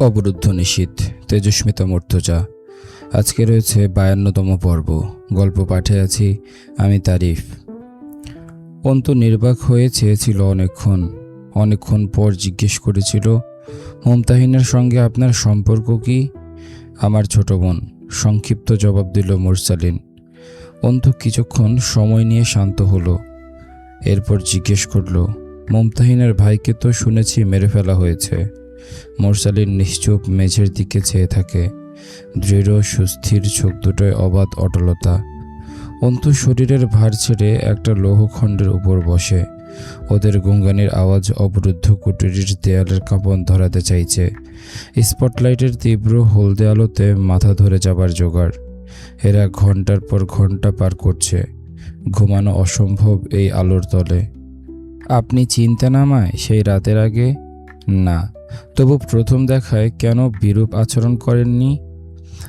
অবরুদ্ধ নিশীত তেজস্মিতা মর্তজা। আজকে রয়েছে বায়ান্নতম পর্ব। গল্প পাঠে আছি, আমি তারিফ। অন্ত নির্বাক হয়ে চেয়েছিল অনেকক্ষণ। অনেকক্ষণ পর জিজ্ঞেস করেছিল, মমতাহিনের সঙ্গে আপনার সম্পর্ক কি? আমার ছোট বোন, সংক্ষিপ্ত জবাব দিল মুরসালিন। অন্ত কিছুক্ষণ সময় নিয়ে শান্ত হলো। এরপর জিজ্ঞেস করল, মমতাহিনের ভাইকে তো শুনেছি মেরে ফেলা হয়েছে। মোরসালিন নিশ্চুপ মেঝের দিকে চেয়ে থাকে। দৃঢ়, সুস্থির চোখ দুটোয় অবাধ অটলতা। অন্তু শরীরের ভার ছেড়ে একটা লৌহখণ্ডের উপর বসে। ওদের গুঙ্গানির আওয়াজ অবরুদ্ধ কুটিরির দেয়ালের কাঁপন ধরাতে চাইছে। স্পটলাইটের তীব্র হলদে আলোতে মাথা ধরে যাবার জোগাড়। এরা ঘণ্টার পর ঘণ্টা পার করছে। ঘুমানো অসম্ভব এই আলোর তলে। আপনি চিন্তা নামায় সেই রাতের আগে? না। তবু প্রথম দেখায় কেন বিরূপ আচরণ করেননি?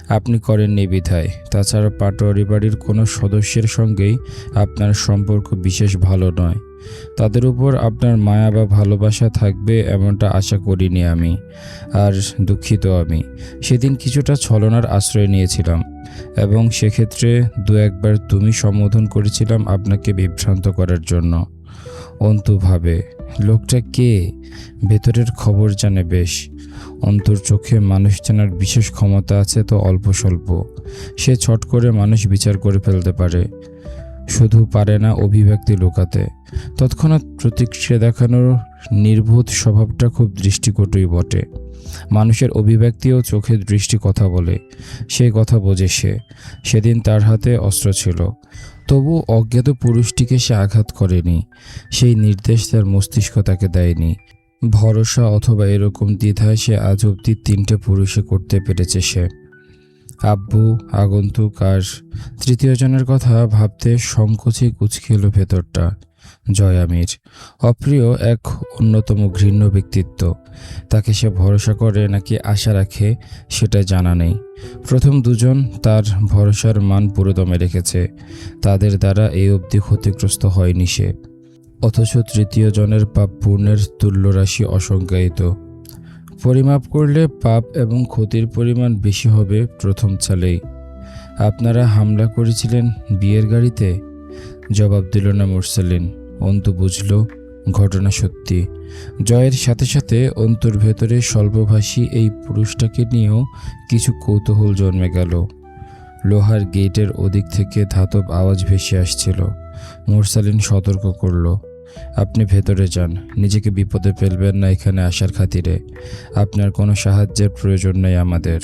আপনি করেননি বিধায়। তাছাড়া পাটোয়ারি বাড়ির কোনো সদস্যের সঙ্গেই আপনার সম্পর্ক বিশেষ ভালো নয়। তাদের উপর আপনার মায়া বা ভালোবাসা থাকবে এমনটা আশা করিনি আমি, আর দুঃখিত আমি। সেদিন কিছুটা ছলনার আশ্রয় নিয়েছিলাম, এবং সেক্ষেত্রে দু একবার তুমি সম্বোধন করেছিলাম আপনাকে বিভ্রান্ত করার জন্য। অন্তু ভাবে লোকটা কে? ভেতরের খবর জানে বেশ। অন্তর চোখে মানুষ জানার বিশেষ ক্ষমতা আছে তো অল্প স্বল্প। সে ছট করে মানুষ বিচার করে ফেলতে পারে। শুধু পারে না অভিব্যক্তি লুকাতে। তৎক্ষণাৎ প্রতিক্রিয়া দেখানোর নির্বোধ স্বভাবটা খুব দৃষ্টিকটুই বটে। মানুষের অভিব্যক্তি ও চোখের দৃষ্টি কথা বলে। সেই কথা বোঝে সে। সেদিন তার হাতে অস্ত্র ছিল। তবু অজ্ঞাত পুরুষটিকে সে আঘাত করেনি, সেই নির্দেশ তার মস্তিষ্ক তাকে দেয়নি। ভরসা অথবা এরকম দ্বিধায় সে আজ অব্দি তিনটে পুরুষে করতে পেরেছে সে। আব্বু, আগন্তুক আর তৃতীয়জনের কথা ভাবতে সংকোচে কুচকে এলো ভেতরটা। জয়ামির অপ্রিয় এক অন্যতম ঘৃণ্য ব্যক্তিত্ব। তাকে সে ভরসা করে নাকি আশা রাখে, সেটা জানা নেই। প্রথম দুজন তার ভরসার মান পুরোদমে রেখেছে। তাদের দ্বারা এই অবধি ক্ষতিগ্রস্ত হয়নি সে। অথচ তৃতীয় জনের পাপ পূর্ণের তুল্যরাশি অসংজ্ঞায়িত। পরিমাপ করলে পাপ এবং ক্ষতির পরিমাণ বেশি হবে প্রথম চালেই আপনারা হামলা করেছিলেন বিয়ের গাড়িতে? জবাব দিল না মুরসালিন। অন্তু বুঝল, ঘটনা সত্যি। জয়ের সাথে সাথে অন্তর ভেতরে স্বল্পভাষী এই পুরুষটাকে নিয়েও কিছু কৌতূহল জন্মে গেল। লোহার গেটের ওদিক থেকে ধাতব আওয়াজ ভেসে আসছিল। মুরসালিন সতর্ক করল, আপনি ভেতরে যান, নিজেকে বিপদে ফেলবেন না এখানে আসার খাতিরে। আপনার কোনো সাহায্যের প্রয়োজন নেই আমাদের।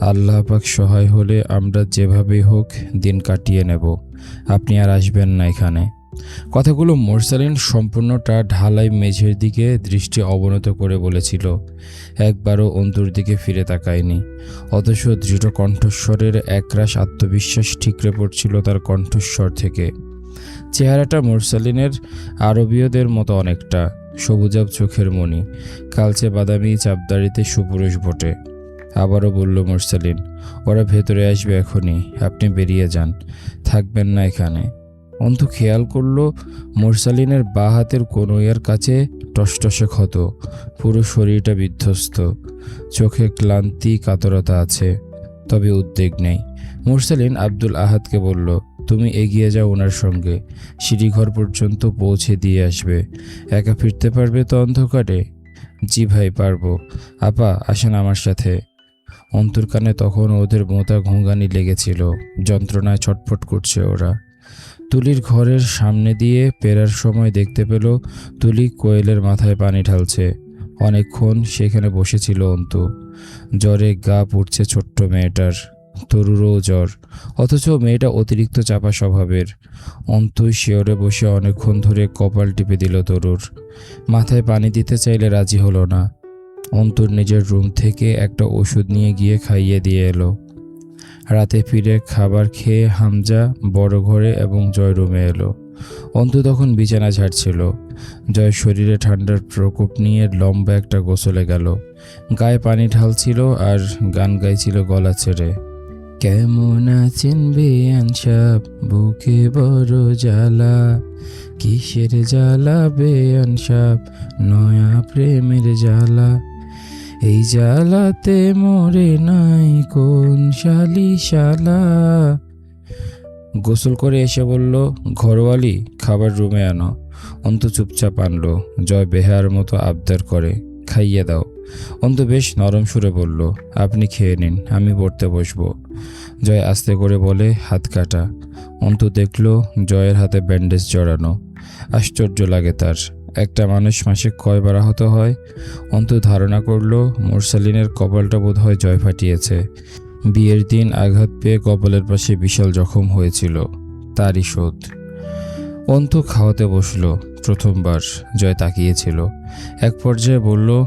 আল্লাহ পাক সহায় হলে আমরা যেভাবেই হোক দিন কাটিয়ে নেব। আপনি আর আসবেন না এখানে। কথাগুলো মোরসালিন সম্পূর্ণটা ঢালাই মেঝের দিকে দৃষ্টি অবনত করে বলেছিল। একবারও অন্তর দিকে ফিরে তাকায়নি। অথচ দৃঢ় কণ্ঠস্বরের একরাশ আত্মবিশ্বাস ঠিকরে পড়ছিল তার কণ্ঠস্বর থেকে। চেহারাটা মোরসালিনের আরবীয়দের মতো অনেকটা সবুজাব চোখের মণি, কালচে বাদামি চাপদাড়িতে সুপুরুষ বটে। আবারও বলল মোরসালিন, ওরা ভেতরে আসবে এখনই, আপনি বেরিয়ে যান, থাকবেন না এখানে। অন্তু খেয়াল করল, মোরসালিনের বা হাতের কনুইয়ের কাছে টসটসে ক্ষত। পুরো শরীরটা বিধ্বস্ত। চোখে ক্লান্তি, কাতরতা আছে, তবে উদ্বেগ নেই। মোরসালিন আব্দুল আহাদকে বলল, তুমি এগিয়ে যাও ওনার সঙ্গে। সিঁড়িঘর পর্যন্ত পৌঁছে দিয়ে আসবে। একা ফিরতে পারবে তো অন্ধকারে? জি ভাই, পারব। আপা, আসেন আমার সাথে। অন্তর কানে তখন ওদের মোতা ঘুঙ্গানি লেগেছিল। যন্ত্রণায় ছটফট করছে ওরা। তুলির ঘরের সামনে দিয়ে পেরার সময় দেখতে পেল তুলি কোয়েলের মাথায় পানি ঢালছে। অনেকক্ষণ সেখানে বসেছিল অন্তু। জ্বরে গা পুড়ছে ছোট্ট মেয়েটার। তরুরও জ্বর। অথচ মেয়েটা অতিরিক্ত চাপা স্বভাবের। অন্তই শিওরে বসে অনেকক্ষণ ধরে কপাল টিপে দিল তরুর। মাথায় পানি দিতে চাইলে রাজি হলো না। অন্তর নিজের রুম থেকে একটা ওষুধ নিয়ে গিয়ে খাইয়ে দিয়ে এলো। রাতে ফিরে খাবার খেয়ে হামজা বড় ঘরে এবং জয় রুমে এলো। অন্তু তখন বিছানা ঝাড়ছিল। জয় শরীরে ঠান্ডার প্রকোপ নিয়ে লম্বা একটা গোসলে গেল। গায়ে পানি ঢালছিল আর গান গাইছিল গলা ছেড়ে। কেমন আছেন বেয়ান সাপ বুকে বড় জ্বালা। কিসের জ্বালা বেয়ান সাপ নয়া প্রেমের জ্বালা। এই জ্বালাতে মরে নাই কোন শালি শালা গোসল করে এসে বলল, ঘরওয়ালি, খাবার রুমে আনো। অন্ত চুপচাপ আনলো, জয় বেহার মতো আবদার করে, খাইয়ে দাও। অন্ত বেশ নরম সুরে বলল, আপনি খেয়ে নিন, আমি পড়তে বসবো। জয় আস্তে করে বলে, হাত কাটা। অন্ত দেখল, জয়ের হাতে ব্যান্ডেজ জড়ানো। আশ্চর্য লাগে তার। একটা মানুষ মাসে কয়বার আহত হয়? অন্তু ধারণা করল, মোরসালিনের কপালটা বোধ হয় জয় ফাটিয়েছে। বিয়ের দিন আঘাত পেয়ে কপালের পাশে বিশাল জখম হয়েছিল। তারই শোধ। অন্তু খাওয়াতে বসল, প্রথমবার জয় তাকিয়েছিল। এক পর্যায়ে বলল,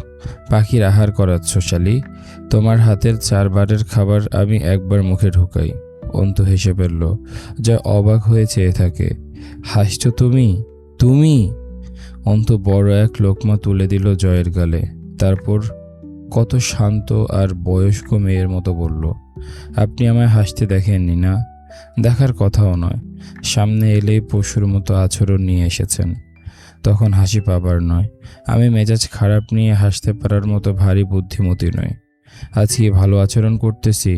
পাখির আহার করাচ্ছ, শালি। তোমার হাতের চারবারের খাবার আমি একবার মুখে ঢুকাই। অন্তু হেসে ফেলল জয় অবাক হয়ে চেয়ে থাকে। হাসছ তুমি? তুমি? অন্ত বড় এক লোকমা তুলে দিল জয়ের গালে। তারপর কত শান্ত আর বয়স্ক মেয়ের মতো বলল, আপনি আমায় হাসতে দেখেননি না দেখার কথাও নয়। সামনে এলেই পশুর মতো আচরণ নিয়ে এসেছেন। তখন হাসি পাবার নয়। আমি মেজাজ খারাপ নিয়ে হাসতে পারার মতো ভারী বুদ্ধিমতী নই। আজকে ভালো আচরণ করতেছি?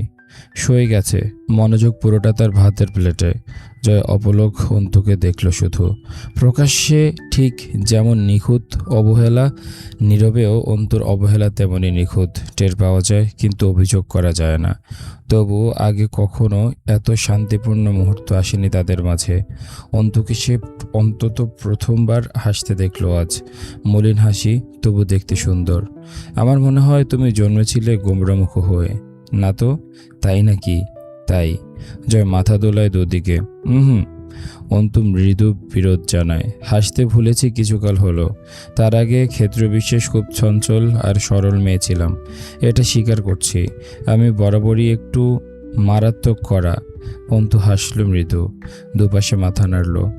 সয়ে গেছে। মনোযোগ পুরোটা তার ভাতের প্লেটে। জয় অপলক অন্তুকে দেখল শুধু। প্রকাশ্যে ঠিক যেমন নিখুঁত অবহেলা, নীরবেও অন্তর অবহেলা তেমনই নিখুঁত। টের পাওয়া যায়, কিন্তু অভিযোগ করা যায় না। তবু আগে কখনো এত শান্তিপূর্ণ মুহূর্ত আসেনি তাদের মাঝে। অন্তুকে সে অন্তত প্রথমবার হাসতে দেখল আজ। মলিন হাসি, তবু দেখতে সুন্দর। আমার মনে হয় তুমি জন্মেছিলে গোমরামুখ হয়ে। না তো? তাই নাকি? তাই। জয় মাথা দোলায় দুদিকে। হুম অন্তু মৃদু বিরোধ জানায়। হাসতে ভুলেছি কিছুকাল হলো। তার আগে ক্ষেত্রবিশেষ খুব চঞ্চল আর সরল মেয়ে ছিলাম। এটা স্বীকার করছি। আমি বরাবরই একটু মারাত্মক করা অন্তু হাসল মৃদু। দুপাশে মাথা নাড়ল।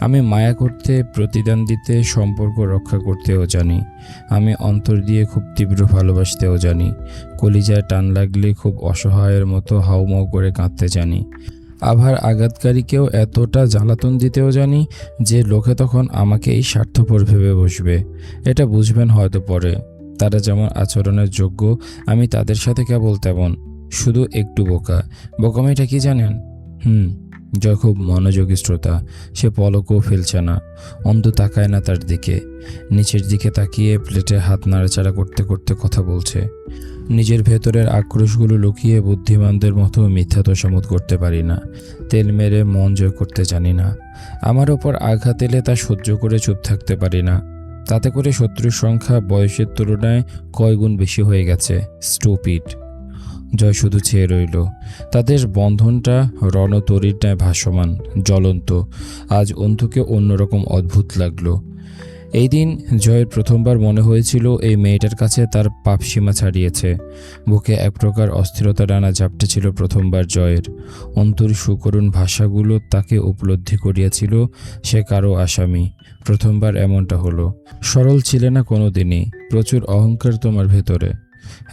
আমি মায়া করতে, প্রতিদান দিতে, সম্পর্ক রক্ষা করতেও জানি। আমি অন্তর দিয়ে খুব তীব্র ভালোবাসতেও জানি। কলিজায় টান লাগলে খুব অসহায়ের মতো হাউমাউ করে কাঁদতে জানি। আবার আঘাতকারীকেও এতটা জ্বালাতন দিতেও জানি যে লোকে তখন আমাকেই স্বার্থপর ভেবে বসবে। এটা বুঝবেন হয়তো পরে। তারা যেমন আচরণের যোগ্য, আমি তাদের সাথে কেবল তেমন। শুধু একটু বোকা। বোকা বোকামিটা কি জানেন? হুম, জয় খুব মনোযোগী শ্রোতা, সে পলকও ফেলছে না, অন্ধ তাকায় না তার দিকে। নিচের দিকে তাকিয়ে প্লেটে হাত নাড়াচাড়া করতে করতে কথা বলছে। নিজের ভেতরের আক্রোশগুলো লুকিয়ে বুদ্ধিমানদের মতো মিথ্যা তোষামত করতে পারি না। তেল মেরে মন জয় করতে জানি না। আমার ওপর আঘাত এলে তা সহ্য করে চুপ থাকতে পারি না। তাতে করে শত্রুর সংখ্যা বয়সের তুলনায় কয়গুণ বেশি হয়ে গেছে। স্টুপিড। জয় শুধু চেয়ে রইল। তাদের বন্ধনটা রণতরীর ন্যায় ভাসমান, জ্বলন্ত। আজ অন্তুকে অন্যরকম অদ্ভুত লাগল। এই দিন জয়ের প্রথমবার মনে হয়েছিল এই মেয়েটার কাছে তার পাপ সীমা ছাড়িয়েছে। বুকে এক প্রকার অস্থিরতা ডানা ঝাপটে ছিল প্রথমবার জয়ের। অন্তর সুকরুণ ভাষাগুলো তাকে উপলব্ধি করিয়াছিল সে কারও আসামি। প্রথমবার এমনটা হলো। সরল ছিলে না কোনো দিনই প্রচুর অহংকার তোমার ভেতরে।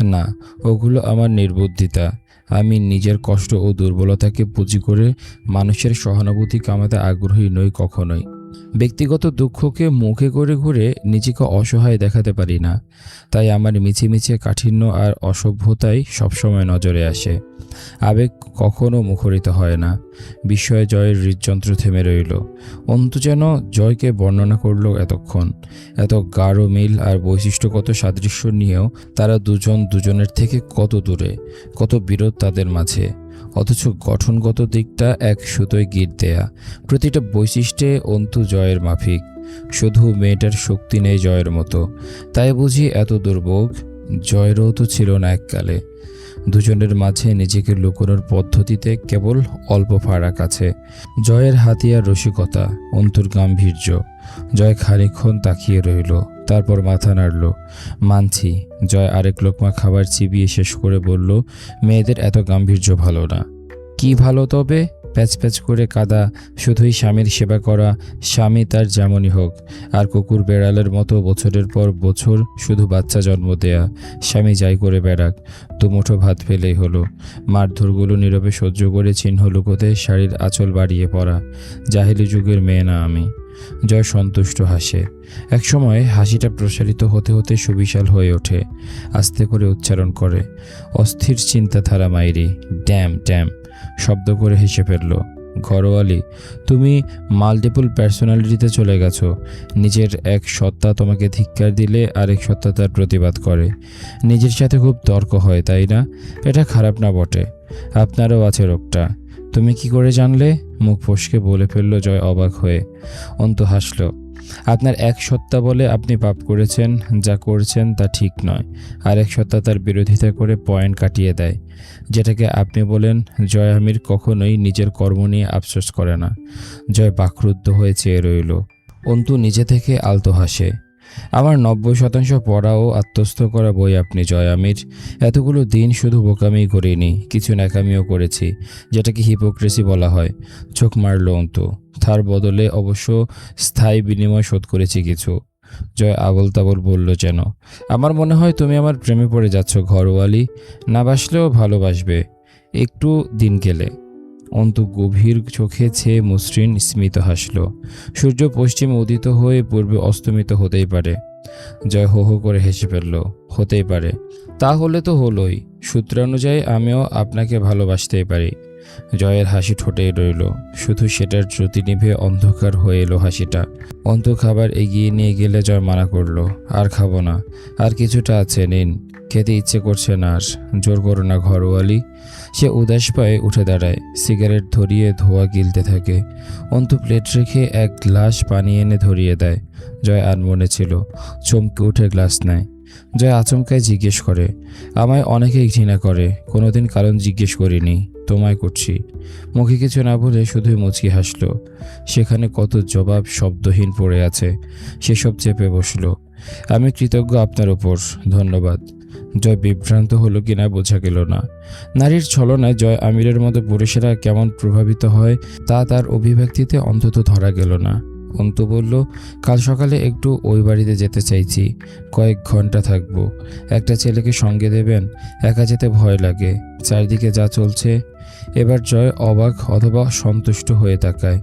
না, ওগুলো আমার নির্বুদ্ধিতা। আমি নিজের কষ্ট ও দুর্বলতাকে পুঁজি করে মানুষের সহানুভূতি কামাতে আগ্রহী নই কখনোই। ব্যক্তিগত দুঃখকে মুখে করে ঘুরে নিজেকে অসহায় দেখাতে পারি না। তাই আমার মিছিমিছে কাঠিন্য আর অসভ্যতাই সবসময় নজরে আসে। আবেগ কখনো মুখরিত হয় না। বিস্ময়ে জয়ের হৃদযন্ত্র থেমে রইল। অন্তু যেন জয়কে বর্ণনা করল এতক্ষণ। এত গাঢ় মিল আর বৈশিষ্ট্যগত সাদৃশ্য নিয়েও তারা দুজন দুজনের থেকে কত দূরে, কত বিরোধ তাদের মাঝে। অথচ গঠনগত দিকটা এক সুতোয় গিট দেয়া। প্রতিটা বৈশিষ্ট্যে অন্তু জয়ের মাফিক। শুধু মেয়েটার শক্তি নেই জয়ের মতো। তাই বুঝি এত দুর্ভোগ? জয়েরও তো ছিল না এককালে। দুজনের মাঝে নিজেকে লুকোনোর পদ্ধতিতে কেবল অল্প ফারাক আছে জয়ের হাতিয়ার রসিকতা, অন্তর গাম্ভীর্য। জয় খানিক্ষণ তাকিয়ে রইল, তারপর মাথা নাড়ল। মানছি, জয় আরেক লোকমা খাবার চিবিয়ে শেষ করে বলল, মেয়েদের এত গাম্ভীর্য ভালো না। কি ভালো তবে? প্যাচ প্যাচ করে কাদা, শুধুই স্বামীর সেবা করা, স্বামী তার যেমনই হোক। আর কুকুর বেড়ালের মতো বছরের পর বছর শুধু বাচ্চা জন্ম দেয়া, স্বামী যাই করে বেড়াক, দুমুঠো ভাত ফেলেই হলো। মারধরগুলো নীরবে সহ্য করে চিহ্ন লুকোতে শাড়ির আঁচল বাড়িয়ে পড়া, জাহেলি যুগের মেয়ে না আমি। জয় সন্তুষ্ট হাসে। একসময় হাসিটা প্রসারিত হতে হতে সুবিশাল হয়ে ওঠে, আস্তে করে উচ্চারণ করে, অস্থির চিন্তাধারা মাইরি, ড্যাম ড্যাম। শব্দ করে হেসে ফেলল, ঘরোয়ালি, তুমি মাল্টিপল পার্সোনালিটিতে চলে গেছো। নিজের এক সত্তা তোমাকে ধিক্কার দিলে আরেক সত্তা তার প্রতিবাদ করে। নিজের সাথে খুব তর্ক হয়, তাই না? এটা খারাপ না বটে। আপনারও আছে রোগটা। তুমি কি করে জানলে? মুখ ফসকে বলে ফেলল জয় অবাক হয়ে। অন্ত হাসল আপনার এক সত্তা বলে আপনি পাপ করেছেন, যা করছেন তা ঠিক নয়। আর এক সত্তা তার বিরোধিতা করে পয়েন্ট কাটিয়ে দেয়, যেটাকে আপনি বলেন, জয় আমির কখনোই নিজের কর্ম নিয়ে আফসোস করে না। জয় বাকরুদ্ধ হয়ে চেয়ে রইল। অন্তু নিজে থেকে আলতো হাসে। আমার নব্বই শতাংশ পড়া ও আত্মস্থ করা বই আপনি জয়, আমির। এতগুলো দিন শুধু বোকামি করিনি, কিছু ন্যাকামিও করেছি, যেটাকে হিপোক্রেসি বলা হয়। চোখ মারল অন্তু। তার বদলে অবশ্য স্থায়ী বিনিময় শোধ করেছি কিছু। জয় আবল তাবল বলল যেন, আমার মনে হয় তুমি আমার প্রেমে পড়ে যাচ্ছ, ঘরওয়ালি। না বাসলেও ভালোবাসবে। একটু দিন গেলে। অন্তু গভীর চোখে ছেয়ে মসৃণ স্মিত হাসল। সূর্য পশ্চিমে উদিত হয়ে পূর্বে অস্তমিত হতেই পারে। জয় হো হো করে হেসে ফেলল। হতেই পারে। তাহলে তো হলোই। সূত্রানুযায়ী আমিও আপনাকে ভালোবাসতেই পারি। জয়ের হাসি ঠোঁটেই রইল। শুধু সেটার জ্যোতি নিভে অন্ধকার হয়ে এলো হাসিটা। অন্ত খাবার এগিয়ে নিয়ে গেলে জয় মানা করল। আর খাব না। আর কিছুটা আছে, নিন। খেতে ইচ্ছে করছে না আর। জোর করো না ঘরওয়ালি সে উদাস পায়ে উঠে দাঁড়ায়। সিগারেট ধরিয়ে ধোয়া গিলতে থাকে। অন্তু প্লেট রেখে এক গ্লাস পানি এনে ধরিয়ে দেয়। জয় আনমনে ছিল, চমকে উঠে গ্লাস নেয়। জয় আচমকায় জিজ্ঞেস করে, আমায় অনেকেই ঘৃণা করে, কোনোদিন কারণ জিজ্ঞেস করিনি, তোমায় করছি। মুখে কিছু না বলে শুধুই মুচকি হাসলো। সেখানে কত জবাব শব্দহীন পড়ে আছে, সেসব চেপে বসল। আমি কৃতজ্ঞ আপনার ওপর ধন্যবাদ। জয় বিভ্রান্ত হলো কিনা বোঝা গেল না। নারীর ছলনায় জয় আমিরের মতো পুরুষেরা কেমন প্রভাবিত হয়, তা তার অভিব্যক্তিতে অন্তত ধরা গেল না। অন্তু বলল, কাল সকালে একটু ওই বাড়িতে যেতে চাইছি, কয়েক ঘণ্টা থাকব। একটা ছেলেকে সঙ্গে দেবেন, একা যেতে ভয় লাগে। চারিদিকে যা চলছে। এবার জয় অবাক অথবা সন্তুষ্ট হয়ে তাকায়।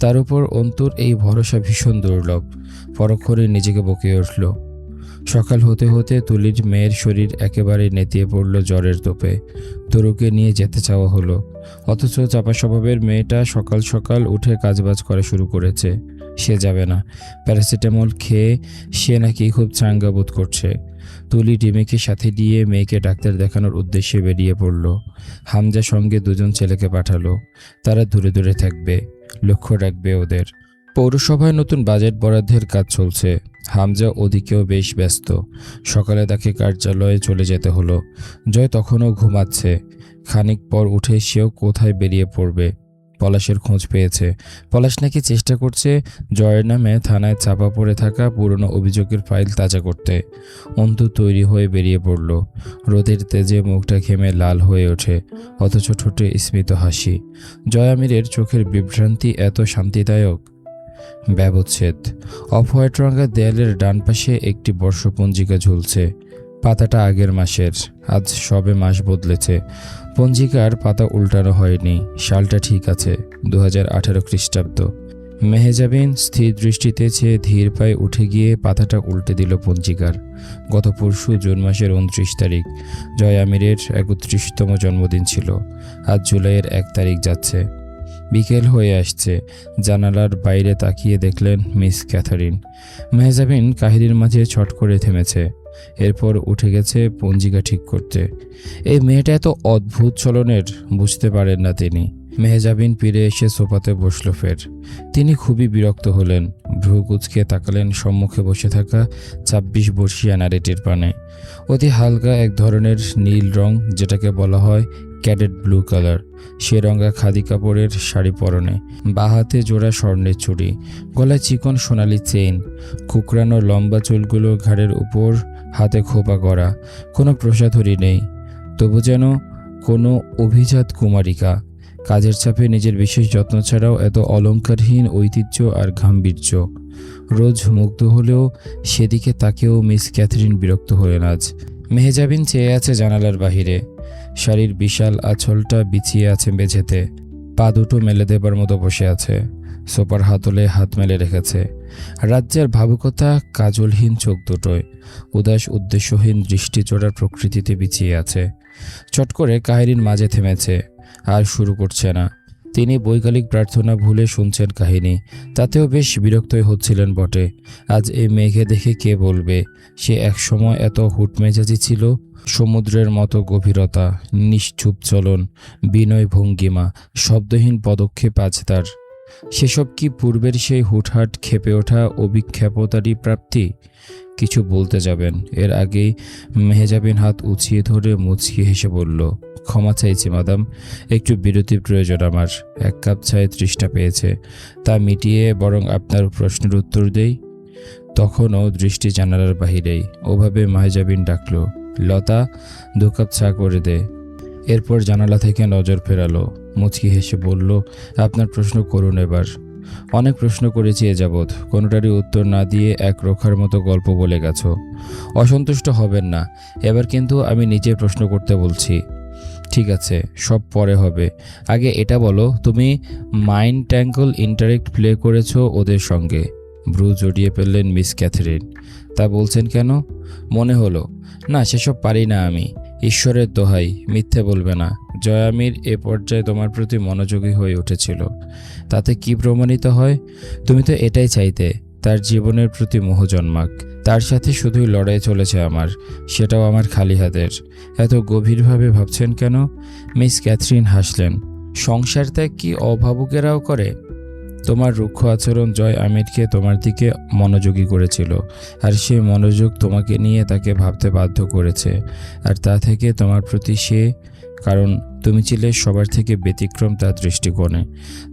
তার উপর অন্তুর এই ভরসা ভীষণ দুর্লভ। পরক্ষণে নিজেকে বকে উঠল। সকাল হতে হতে তুলির মেয়ের শরীর একেবারে নেতিয়ে পড়ল জ্বরের তোপে। তরুকে নিয়ে যেতে চাওয়া হলো। অথচ চাপা স্বভাবের মেয়েটা সকাল সকাল উঠে কাজবাজ করা শুরু করেছে। সে যাবে না। প্যারাসিটামল খেয়ে সে নাকি খুব চাঙ্গা বোধ করছে। তুলি ডিমিকে সাথে দিয়ে মেয়েকে ডাক্তার দেখানোর উদ্দেশ্যে বেরিয়ে পড়ল। হামজা সঙ্গে দুজন ছেলেকে পাঠালো। তারা দূরে দূরে থাকবে, লক্ষ্য রাখবে ওদের। পৌরসভায় নতুন বাজেট বরাদ্দের কাজ চলছে। হামজা ওদিকেও বেশ ব্যস্ত। সকালে তাকে কার্যালয়ে চলে যেতে হলো। জয় তখনও ঘুমাচ্ছে। খানিক পর উঠে সেও কোথায় বেরিয়ে পড়বে? পলাশের খোঁজ পেয়েছে। পলাশ নাকি চেষ্টা করছে জয়ের নামে থানায় চাপা পড়ে থাকা পুরনো অভিযোগের ফাইল তাজা করতে। অন্তু তৈরি হয়ে বেরিয়ে পড়ল। রোদের তেজে মুখটা ঘেমে লাল হয়ে ওঠে, অথচ ঠোঁটে স্মিত হাসি। জয় আমিরের চোখের বিভ্রান্তি এত শান্তিদায়ক? ব্যবচ্ছেদ। অফ হোয়াইট রঙের দেয়ালের ডান পাশে একটি বর্ষপঞ্জিকা ঝুলছে। পাতাটা আগের মাসের, আজ সবে মাস বদলেছে। পঞ্জিকার পাতা উল্টানো হয়নি, সালটা ঠিক আছে দু হাজার আঠারো খ্রিস্টাব্দ। মেহেজাবিন স্থির দৃষ্টিতে চেয়ে ধীর পায়ে উঠে গিয়ে পাতাটা উল্টে দিল পঞ্জিকার। গত পরশু জুন মাসের উনত্রিশ তারিখ, জয় আমিরের একত্রিশতম জন্মদিন ছিল। আজ জুলাইয়ের এক তারিখ যাচ্ছে। বিকেল হয়ে আসছে। জানালার বাইরে তাকিয়ে দেখলেন মিস ক্যাথারিন। মেহজাবিন কাহিনীর মাঝে ছট করে থেমেছে। এরপর উঠে গেছে পঞ্জিকা ঠিক করতে। এই মেয়েটা এত অদ্ভুত চলনের, বুঝতে পারেন না তিনি। মেহজাবিন ফিরে এসে সোফাতে বসল ফের। তিনি খুবই বিরক্ত হলেন। ভ্রু কুচকে তাকালেন সম্মুখে বসে থাকা ছাব্বিশ বর্ষিয়া নারীটির পানে। অতি হালকা এক ধরনের নীল রং, যেটাকে বলা হয় ক্যাডেট ব্লু কালার, সে রঙা খাদি কাপড়ের শাড়ি পরনে বাহাতে জোড়া স্বর্ণের চুড়ি, গলায় চিকন সোনালি চেইন কুকরানো লম্বা চুলগুলো ঘাড়ের উপর, হাতে খোপা করা কোনো প্রসাধনী নেই। তবু যেন কোনো অভিজাত কুমারিকা, কাজের চাপে নিজের বিশেষ যত্ন ছাড়াও এত অলঙ্কারহীন ঐতিহ্য আর গাম্ভীর্য। রোজ মুগ্ধ হলেও সেদিকে তাকেও মিস ক্যাথরিন বিরক্ত হলেন আজ। মেহেজাবিন চেয়ে আছে জানালার বাহিরে। শাড়ির বিশাল আঁচলটা বিছিয়ে আছে মেঝেতে। পা দুটো মেলে দেবার মতো বসে আছে। সোপার হাতলে হাত মেলে রেখেছে। রাজ্যের ভাবুকতা কাজলহীন চোখ দুটোয়। উদাস উদ্দেশ্যহীন দৃষ্টি জোড়ার প্রকৃতিতে বিছিয়ে আছে। চট করে কাহিনীর মাঝে থেমেছে। আর শুরু করছে না। তিনি বৈকালিক প্রার্থনা ভুলে শুনছেন কাহিনী। তাতেও বেশ বিরক্তই হচ্ছিলেন বটে। আজ এই মেঘে দেখে কে বলবে? সে একসময় এত হুটমেজাজি ছিল, সমুদ্রের মতো গভীরতা, নিশ্চুপ চলন, বিনয় ভঙ্গিমা, শব্দহীন পদক্ষেপ আছে তার। সেসব কি পূর্বের সেই হুটহাট খেপে ওঠা অভিক্ষেপতারই প্রাপ্তি? কিছু বলতে যাবেন। এর আগেই মেহেজাবিন হাত উঁচিয়ে ধরে মুচকি হেসে বলল, ক্ষমা চাইছি মাদাম একটু বিরতির প্রয়োজন আমার। এক কাপ চায়ে তৃষ্ঠা পেয়েছে। তা মিটিয়ে বরং আপনার প্রশ্নের উত্তর দেই। তখনও দৃষ্টি জানালার বাহিরেই। ওভাবে মাহেজাবিন ডাকল, লতা, দু কাপ চা করে দে। এরপর জানালা থেকে নজর ফেরালো। মুচকি হেসে বলল, আপনার প্রশ্ন করুন এবার। অনেক প্রশ্ন করেছি এ যাবৎ। কোনোটারই উত্তর না দিয়ে এক রক্ষার মতো গল্প বলে গেছ। অসন্তুষ্ট হবেন না। এবার কিন্তু আমি নিজে প্রশ্ন করতে বলছি। ঠিক আছে, সব পরে হবে। আগে এটা বলো, তুমি মাইন্ড ট্যাঙ্কল ইন্টারেক্ট প্লে করেছ ওদের সঙ্গে? ব্রু জড়িয়ে ফেললেন মিস ক্যাথরিন। তা বলছেন কেন? মনে হলো। না, সেসব পারি না আমি। ঈশ্বরের দোহাই, মিথ্যে বলবে না। জয়ামির এ পর্যায়ে তোমার প্রতি মনোযোগী হয়ে উঠেছিল। তাতে কি প্রমাণিত হয়? তুমি তো এটাই চাইতে, তার জীবনের প্রতি মোহ জন্মাক। তার সাথে শুধুই লড়াই চলেছে আমার, সেটাও আমার খালি হাতের। এত গভীরভাবে ভাবছেন কেন? মিস ক্যাথরিন হাসলেন। সংসার ত্যাগ কি অভাবুকেরাও করে? তোমার রুক্ষ আচরণ জয় আমিরকে তোমার দিকে মনোযোগী করেছিল, আর সেই মনোযোগ তোমাকে নিয়ে তাকে ভাবতে বাধ্য করেছে, আর তা থেকে তোমার প্রতি সে, কারণ তুমি ছিলে সবার থেকে ব্যতিক্রম তার দৃষ্টিকোণে।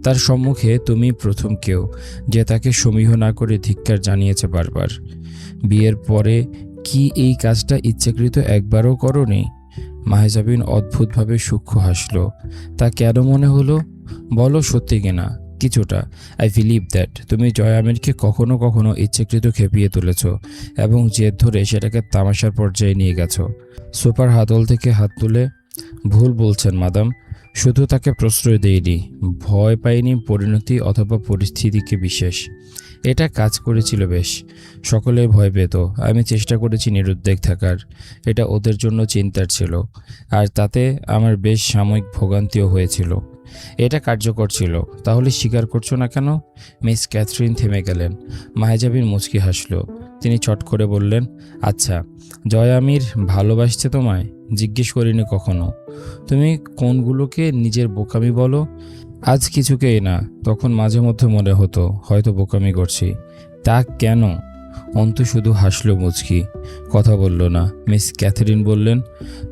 তার সম্মুখে তুমি প্রথম কেউ, যে তাকে সমীহ না করে ধিক্কার জানিয়েছে বারবার। বিয়ের পরে কি এই কাজটা ইচ্ছাকৃত একবারও করনি? মাহেজাবিন অদ্ভুতভাবে সূক্ষ্ম হাসলো। তা কেন মনে হলো? বলো সত্যি কিনা। কিছুটা। আই বিলিভ দ্যাট তুমি জয় আমিরকে কখনো কখনো ইচ্ছাকৃত খেপিয়ে তুলেছ এবং জেদ ধরে সেটাকে তামাশার পর্যায়ে নিয়ে গেছো। সুপার হাতল থেকে হাত তুলে, ভুল বলছেন মাদাম শুধু তাকে প্রশ্রয় দেয়নি ভয় পাইনি পরিণতি অথবা পরিস্থিতিকে বিশেষ। এটা কাজ করেছিল বেশ। সকলে ভয় পেত। আমি চেষ্টা করেছি নিরুদ্বেগ থাকার। এটা ওদের জন্য চিন্তার ছিল। আর তাতে আমার বেশ সাময়িক ভোগান্তিও হয়েছিল। এটা কার্যকর ছিল। তাহলে স্বীকার করছ না কেন? মিস ক্যাথরিন থেমে গেলেন। মাহেজাবিন মুচকি হাসলো। তিনি চট করে বললেন আচ্ছা জয় আমির ভালোবাসছে তোমায়? জিজ্ঞেস করিনি কখনো। তুমি কোনগুলোকে নিজের বোকামি বলো? আজ কিছুকেই না, তখন মাঝে মধ্যে মনে হতো, হয়তো বোকামি করছি। তা কেন? অন্তু শুধু হাসলো মুচকি। কথা বলল না। মিস ক্যাথরিন বললেন,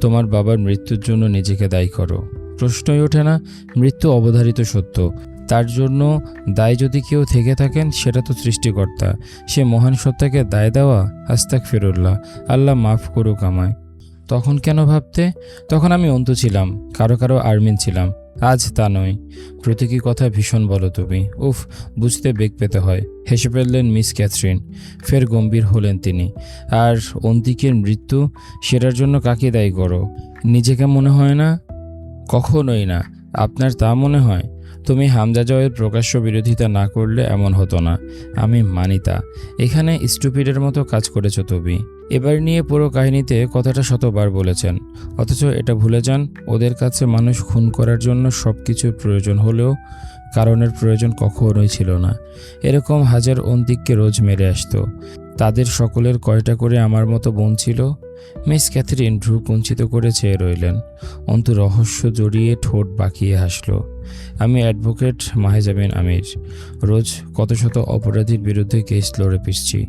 তোমার বাবার মৃত্যুর জন্য নিজেকে দায়ী করো। প্রশ্নই ওঠে না, মৃত্যু অবধারিত সত্য। তার জন্য দায় যদি কেউ থেকে থাকেন, সেটা তো সৃষ্টিকর্তা। সে মহান সত্তাকে দায় দেওয়া আস্তাক ফেরুল্লাহ আল্লাহ মাফ করুক আমায়। তখন কেন ভাবতে? তখন আমি অন্তু ছিলাম, কারও কারও আর্মিন ছিলাম, আজ তা নয়। প্রতীকী কথা ভীষণ বলো তুমি, উফ, বুঝতে বেগ পেতে হয়। হেসে ফেললেন মিস ক্যাথরিন, ফের গম্ভীর হলেন তিনি। আর অন্তিকের মৃত্যু, সেটার জন্য কাকে দায়ী করো? নিজেকে মনে হয় না কখনোই না। আপনার তা মনে হয়? তুমি হামজা জয়ের প্রকাশ্য বিরোধিতা না করলে এমন হতো না। আমি মানি তা এখানে স্টুপিডের মতো কাজ করেছ তুমি। এবার নিয়ে পুরো কাহিনীতে কথাটা শতবার বলেছেন। অথচ এটা ভুলে যান, ওদের কাছে মানুষ খুন করার জন্য সব কিছুর প্রয়োজন হলেও কারণের প্রয়োজন কখনোই ছিল না। এরকম হাজার অন্তিককে রোজ মেরে আসতো। তাদের সকলের কয়টা করে আমার মতো বোন ছিল? মিস ক্যাথরিন ভ্রু কুঞ্চিত করে চেয়ে রইলেন। অন্তু রহস্য জড়িয়ে ঠোঁট বাঁকিয়ে হাসল। আমি অ্যাডভোকেট মাহেজাবিন আমির। রোজ কত শত অপরাধীর বিরুদ্ধে কেস লড়ে পিসছি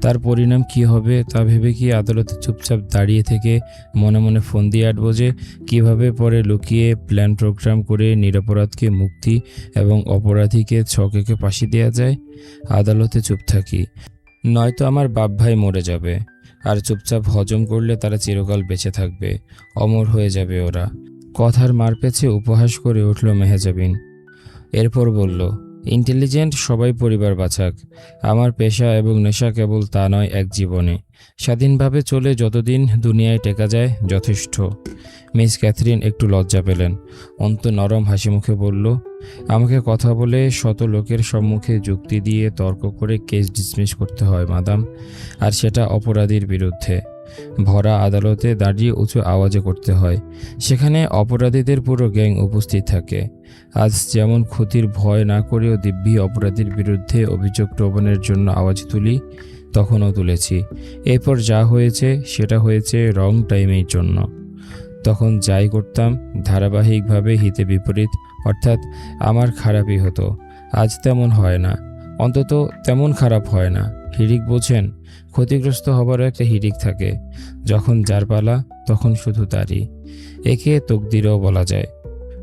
তার পরিণাম কি হবে তা ভেবে কি আদালতে চুপচাপ দাঁড়িয়ে থেকে মনে মনে ফোন দিয়ে আটবো যে কীভাবে পরে লুকিয়ে প্ল্যান প্রোগ্রাম করে নিরপরাধকে মুক্তি এবং অপরাধীকে ছকেকে ফাঁসি দেওয়া যায়? আদালতে চুপ থাকি। নয়তো আমার বাপ ভাই মরে যাবে। আর চুপচাপ হজম করলে তারা চিরকাল বেঁচে থাকবে। অমর হয়ে যাবে ওরা। কথার মার পেছে উপহাস করে উঠল মেহেজাবিন। এরপর বলল ইন্টেলিজেন্ট সবাই পরিবার বাঁচাক আমার পেশা এবং নেশা কেবল তা নয়, এক জীবনে। স্বাধীনভাবে চলে যতদিন দুনিয়ায় টেকা যায়, যথেষ্ট। মিস ক্যাথরিন একটু লজ্জা পেলেন। অন্ত নরম হাসি মুখে বলল, আমাকে কথা বলে শত লোকের সম্মুখে যুক্তি দিয়ে তর্ক করে কেস ডিসমিস করতে হয়, মাদাম। আর সেটা অপরাধীর বিরুদ্ধে। ভরা আদালতে দাঁড়িয়ে উঁচু আওয়াজে করতে হয়। সেখানে অপরাধীদের পুরো গ্যাং উপস্থিত থাকে। আজ যেমন ক্ষতির ভয় না করেও দিব্যি অপরাধীর বিরুদ্ধে অভিযোগ প্রবণের জন্য আওয়াজ তুলি, তখনও তুলেছি। এরপর যা হয়েছে, সেটা হয়েছে রং টাইমের জন্য। তখন যাই করতাম, ধারাবাহিকভাবে হিতে বিপরীত, অর্থাৎ আমার খারাপই হতো। আজ তেমন হয় না। অন্তত তেমন খারাপ হয় না। হিরিক বোঝেন, ক্ষতিগ্রস্ত হবারও একটা হিরিক থাকে। যখন যার পালা, তখন শুধু তারই। একে তকদিরও বলা যায়।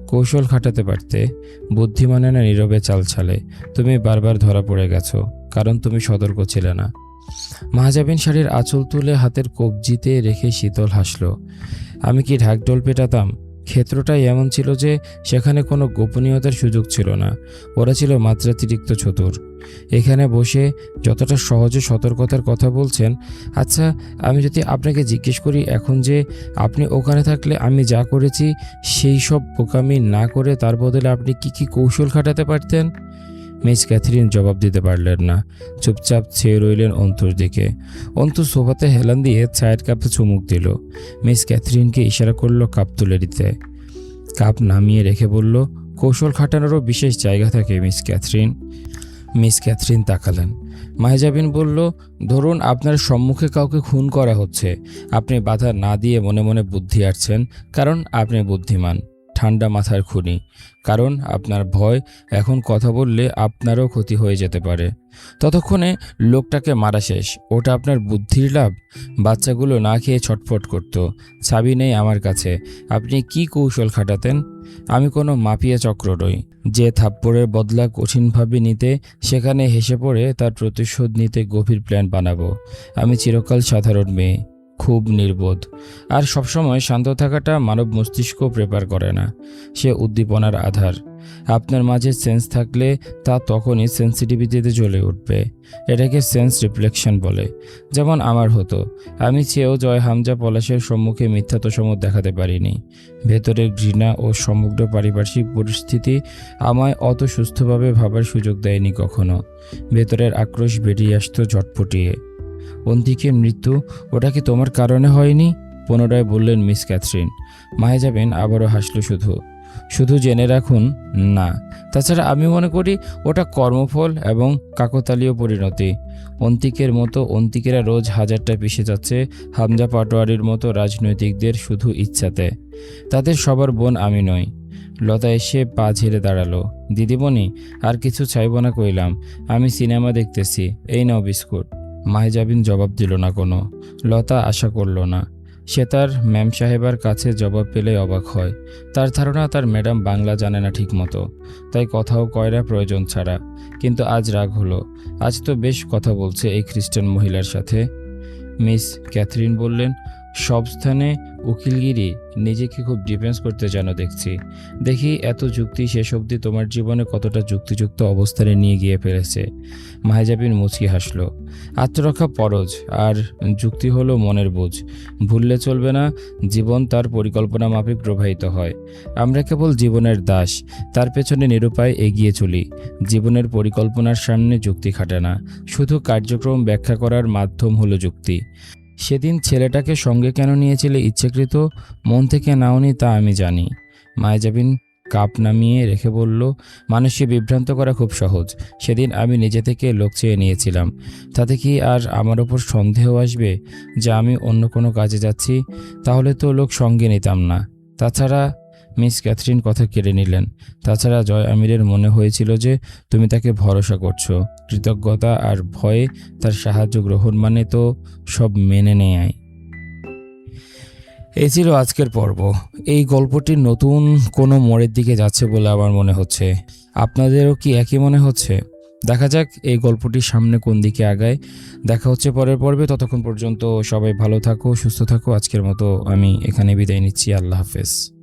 কৌশল খাটাতে পারতে, বুদ্ধিমানে না নীরবে চাল ছালে। তুমি বারবার ধরা পড়ে গেছো, কারণ তুমি সতর্ক ছিলে না। মাহাজাবিন শাড়ির আঁচল তুলে হাতের কবজিতে রেখে শীতল হাসল। আমি কি ঢাকঢোল পেটাতাম? ক্ষেত্রটাই এমন ছিল যে সেখানে কোনো গোপনীয়তার সুযোগ ছিল না। ওরা ছিল মাত্রাতিরিক্ত চতুর। এখানে বসে যতটা সহজে সতর্কতার কথা বলছেন আচ্ছা আমি যদি আপনাকে জিজ্ঞেস করি এখন যে আপনি ওখানে থাকলে আমি যা করেছি, সেই সব বোকামি না করে তার বদলে আপনি কি কি কৌশল খাটাতে পারতেন? মিস ক্যাথরিন জবাব দিতে পারলেন না। চুপচাপ চেয়ে রইলেন অন্তর দিকে। অন্তু সোফাতে হেলান দিয়ে চায়ের কাপে চুমুক দিল। মিস ক্যাথরিনকে ইশারা করল কাপ তুলে দিতে। কাপ নামিয়ে রেখে বলল, কৌশল খাটানোরও বিশেষ জায়গা থাকে, মিস ক্যাথরিন। মিস ক্যাথরিন তাকালেন। মাহেজাবিন বলল, ধরুন আপনার সম্মুখে কাউকে খুন করা হচ্ছে। আপনি বাধা না দিয়ে মনে মনে বুদ্ধি আটছেন কারণ আপনি বুদ্ধিমান। ঠান্ডা মাথার খুনি। কারণ আপনার ভয়, এখন কথা বললে আপনারও ক্ষতি হয়ে যেতে পারে। ততক্ষণে লোকটাকে মারা শেষ। ওটা আপনার বুদ্ধির লাভ? বাচ্চাগুলো না খেয়ে ছটফট করত। চাবি নেই আমার কাছে। আপনি কি কৌশল খাটাতেন? আমি কোনো মাপিয়া চক্র নই। যে থাপ্পড়ের বদলা কঠিনভাবে নিতে, সেখানে হেসে পড়ে তার প্রতিশোধ নিতে গভীর প্ল্যান বানাবো। আমি চিরকাল সাধারণ মেয়ে। খুব নির্বোধ। আর সবসময় শান্ত থাকাটা মানব মস্তিষ্ক প্রেপার করে না। সে উদ্দীপনার আধার। আপনার মাঝে সেন্স থাকলে তা তখনই সেন্সিটিভিটিতে জ্বলে উঠবে। এটাকে সেন্স রিফ্লেকশন বলে। যেমন আমার হতো। আমি চেয়েও জয় হামজা পলাশের সম্মুখে মিথ্যা তোষমত দেখাতে পারিনি। ভেতরের ঘৃণা ও সমগ্র পারিপার্শ্বিক পরিস্থিতি আমায় অত সুস্থভাবে ভাবার সুযোগ দেয়নি কখনো। ভেতরের আক্রোশ বেরিয়ে আসতো ঝটপটিয়ে। অন্তিকের মৃত্যু, ওটা কি তোমার কারণে হয়নি? পুনরায় বললেন মিস ক্যাথরিন। মায়ে যাবেন, আবারও হাসল শুধু। শুধু জেনে রাখুন, না। তাছাড়া আমি মনে করি, ওটা কর্মফল এবং কাকতালীয় পরিণতি। অন্তিকের মতো অন্তিকেরা রোজ হাজারটা পিষে যাচ্ছে, হামজা পাটোয়ারির মতো রাজনৈতিকদের শুধু ইচ্ছাতে। তাদের সবার বোন আমি নই। লতা এসে পা ঝেড়ে দাঁড়াল। দিদিমণি, আর কিছু চাইব না কইলাম। আমি সিনেমা দেখতেছি। এই নাও বিস্কুট। মাহেজাবিন জবাব দিল না কোনো। লতা আশা করল না। সে তার ম্যাম সাহেবার কাছে জবাব পেলে অবাক হয়। তার ধারণা তার ম্যাডাম বাংলা জানে না ঠিকমতো। তাই কথাও কয়রা প্রয়োজন ছাড়া। কিন্তু আজ রাগ হলো। আজ তো বেশ কথা বলছে এই খ্রিস্টান মহিলার সাথে। মিস ক্যাথরিন বললেন সব স্থানে উকিলগিরি নিজেকে খুব ডিফেন্স করতে যেন দেখছি। দেখি এত যুক্তি শেষ অবধি তোমার জীবনে কতটা যুক্তিযুক্ত অবস্থানে নিয়ে গিয়ে ফেলেছে। মাহেজাবিন মুচকি হাসলো। আত্মরক্ষা পরজ আর যুক্তি হলো মনের বোঝ। ভুললে চলবে না, জীবন তার পরিকল্পনা মাফিক প্রবাহিত হয়। আমরা কেবল জীবনের দাস, তার পেছনে নিরুপায় এগিয়ে চলি। জীবনের পরিকল্পনার সামনে যুক্তি খাটে না, শুধু কার্যক্রম ব্যাখ্যা করার মাধ্যম হলো যুক্তি। সেদিন ছেলেটাকে সঙ্গে কেন নিয়েছিলে ইচ্ছাকৃত? মন থেকে নাওনি তা আমি জানি। মায়াজাবিন কাপ নামিয়ে রেখে বলল, মানুষকে বিভ্রান্ত করা খুব সহজ। সেদিন আমি নিজে থেকে লোক চেয়ে নিয়েছিলাম। তাতে কি আর আমার ওপর সন্দেহ আসবে যে আমি অন্য কোনো কাজে যাচ্ছি? তাহলে তো লোক সঙ্গে নিতাম না। তাছাড়া মিস ক্যাথরিন কথা কেড়ে নিলেন। তাছাড়া জয় আমিরের মনে হয়েছিল যে, তুমি তাকে ভরসা করছ। কৃতজ্ঞতা আর ভয়ে তার সাহায্য গ্রহণ মানে তো সব মেনে নেয় এই ছিল আজকের পর্ব। এই গল্পটি নতুন কোনো মোড়ের দিকে যাচ্ছে বলে আমার মনে হচ্ছে। আপনাদেরও কি একই মনে হচ্ছে? দেখা যাক এই গল্পটির সামনে কোন দিকে আগায়। দেখা হচ্ছে পরের পর্বে। ততক্ষণ পর্যন্ত সবাই ভালো থাকো, সুস্থ থাকো। আজকের মতো আমি এখানে বিদায় নিচ্ছি। আল্লাহ হাফেজ।